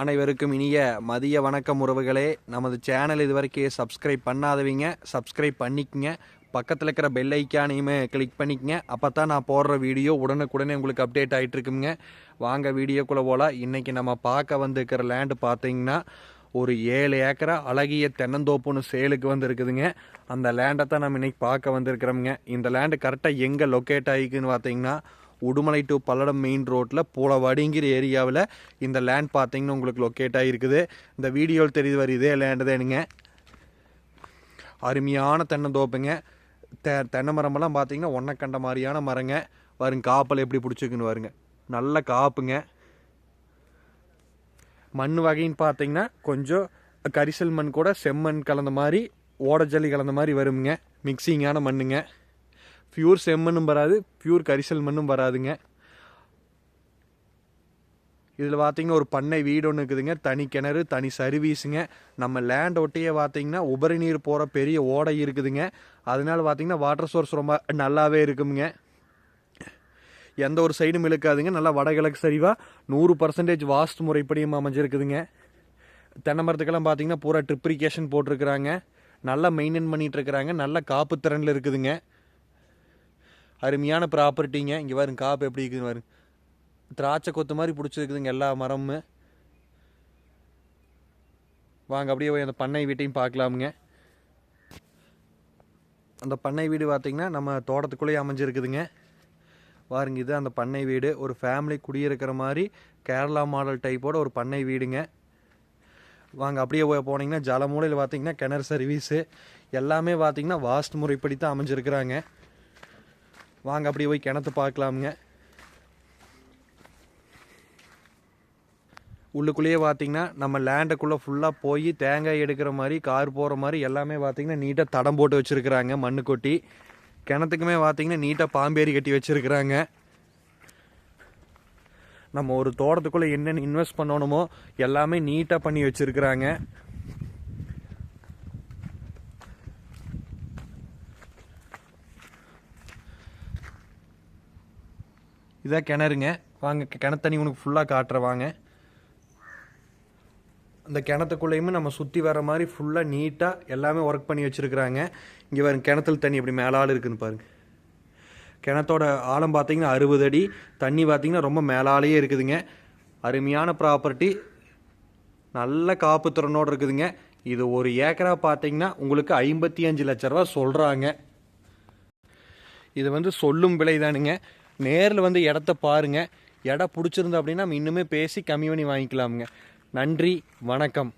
அனைவருக்கும் இனிய மதிய வணக்கம் உறவுகளே. நமது சேனல் இது வரைக்கும் சப்ஸ்கிரைப் பண்ணாதவங்க. சப்ஸ்கிரைப் பண்ணிக்கங்க. பக்கத்தில் இருக்கிற பெல் ஐக்கானையுமே கிளிக் பண்ணிக்கங்க. அப்போ தான் நான் போடுற வீடியோ உடனுக்குடனே உங்களுக்கு அப்டேட் ஆகிட்டு இருக்குங்க. வாங்க வீடியோக்குள்ளே போகலாம் இன்றைக்கி நம்ம பார்க்க வந்திருக்கிற லேண்டு பார்த்தீங்கன்னா ஒரு ஏழு ஏக்கரா அழகிய தென்னந்தோப்புன்னு சேலுக்கு வந்து இருக்குதுங்க அந்த லேண்டை தான் நம்ம இன்னைக்கு பார்க்க வந்திருக்கிறோமுங்க. இந்த லேண்டு கரெக்டாக எங்கே லொக்கேட் ஆகிக்குன்னு பார்த்தீங்கன்னா உடுமலை டு பல்லடம் மெயின் ரோட்டில் பூலவாடிங்கிற ஏரியாவில் இந்த லேண்ட் பார்த்தீங்கன்னா உங்களுக்கு லொக்கேட் ஆகிருக்குது இந்த வீடியோவில் தெரியுது வர இதே லேண்டு தானுங்க அருமையான தென்னந்தோப்புங்க. தெ தென்னை மரமெல்லாம் பார்த்தீங்கன்னா ஒன்றை கண்ட மாதிரியான மரங்க. வருங்க காப்பல் எப்படி பிடிச்சிக்குன்னு வருங்க நல்ல காப்புங்க. மண் வகைன்னு பார்த்தீங்கன்னா கொஞ்சம் கரிசல் மண் கூட செம்மண் கலந்த மாதிரி ஓடஜல்லி கலந்த மாதிரி வருங்க மிக்சிங்கான மண்ணுங்க. பியூர் செம்மண்ணும் வராது பியூர் கரிசல் மண்ணும் வராதுங்க. இதில் பார்த்தீங்கன்னா ஒரு பண்ணை வீடு ஒன்று இருக்குதுங்க. தனி கிணறு தனி சர்வீஸுங்க நம்ம லேண்ட் ஒட்டியே பார்த்தீங்கன்னா உபரி நீர் போகிற பெரிய ஓடை இருக்குதுங்க. அதனால பார்த்தீங்கன்னா வாட்டர் சோர்ஸ் ரொம்ப நல்லாவே இருக்குங்க. எந்த ஒரு சைடும் இழுக்காதுங்க. நல்லா வடகிழக்கு சரிவாக நூறு பர்சன்டேஜ் வாஸ்து முறைப்படியும் அமைஞ்சிருக்குதுங்க. தென்னை மரத்துக்கெல்லாம் பார்த்தீங்கன்னா பூரா ட்ரிப்ரிகேஷன் போட்டிருக்கிறாங்க. நல்லா மெயின்டைன் பண்ணிட்டு இருக்கிறாங்க. நல்ல காப்பு திறனில் இருக்குதுங்க. அருமையான ப்ராப்பர்ட்டிங்க இங்கே பாருங்க காப்பு எப்படி இருக்குதுன்னு பாருங்க. திராட்சை கொத்து மாதிரி பிடிச்சிருக்குதுங்க எல்லா மரமும். வாங்க அப்படியே போய் அந்த பண்ணை வீட்டையும் பார்க்கலாமுங்க. அந்த பண்ணை வீடு பார்த்தீங்கன்னா நம்ம தோட்டத்துக்குள்ளேயே அமைஞ்சிருக்குதுங்க. பாருங்க இது அந்த பண்ணை வீடு. ஒரு ஃபேமிலி குடியிருக்கிற மாதிரி கேரளா மாடல் டைப்போட ஒரு பண்ணை வீடுங்க. வாங்க அப்படியே போய் போனீங்கன்னா ஜலமூலையில் பார்த்தீங்கன்னா கிணறு சர்வீஸு எல்லாமே பார்த்தீங்கன்னா வாஸ்து முறைப்படி தான் அமைஞ்சிருக்கிறாங்க. வாங்க அப்படியே போய் கிணத்து பார்க்கலாமுங்க. உள்ளுக்குள்ளேயே பார்த்தீங்கன்னா நம்ம லேண்டுக்குள்ளே ஃபுல்லாக போய் தேங்காய் எடுக்கிற மாதிரி கார் போகிற மாதிரி எல்லாமே பார்த்தீங்கன்னா நீட்டாக தடம் போட்டு வச்சுருக்குறாங்க மண்ணு கொட்டி. கிணத்துக்குமே பார்த்தீங்கன்னா நீட்டாக பாம்பேரி கட்டி வச்சுருக்குறாங்க. நம்ம ஒரு தோட்டத்துக்குள்ளே என்னென்ன இன்வெஸ்ட் பண்ணணுமோ எல்லாமே நீட்டாக பண்ணி வச்சுருக்குறாங்க. இதான் கிணறுங்க. வாங்க கிணத்தண்ணி உனக்கு ஃபுல்லாக காட்டுறேன் வாங்க. அந்த கிணத்துக்குள்ளேயுமே நம்ம சுற்றி வர மாதிரி ஃபுல்லாக நீட்டாக எல்லாமே ஒர்க் பண்ணி வச்சுருக்குறாங்க. இங்கே பாருங்க கிணத்துல தண்ணி எப்படி மேலால் இருக்குன்னு பாருங்கள் கிணத்தோட ஆழம் பார்த்தீங்கன்னா அறுபது அடி தண்ணி பார்த்தீங்கன்னா ரொம்ப மேலாலேயே இருக்குதுங்க. அருமையான ப்ராப்பர்ட்டி நல்ல காப்பு திறனோடு இருக்குதுங்க. இது ஒரு ஏக்கரா பார்த்தீங்கன்னா உங்களுக்கு ஐம்பத்தி அஞ்சு லட்ச ரூபா சொல்கிறாங்க இது வந்து சொல்லும் விலை தானுங்க. நேரில் வந்து இடத்த பாருங்கள் இடம் பிடிச்சிருந்தோம் அப்படின்னா நம்ம இன்னுமே பேசி கம்மி பண்ணி வாங்கிக்கலாமுங்க. நன்றி வணக்கம்.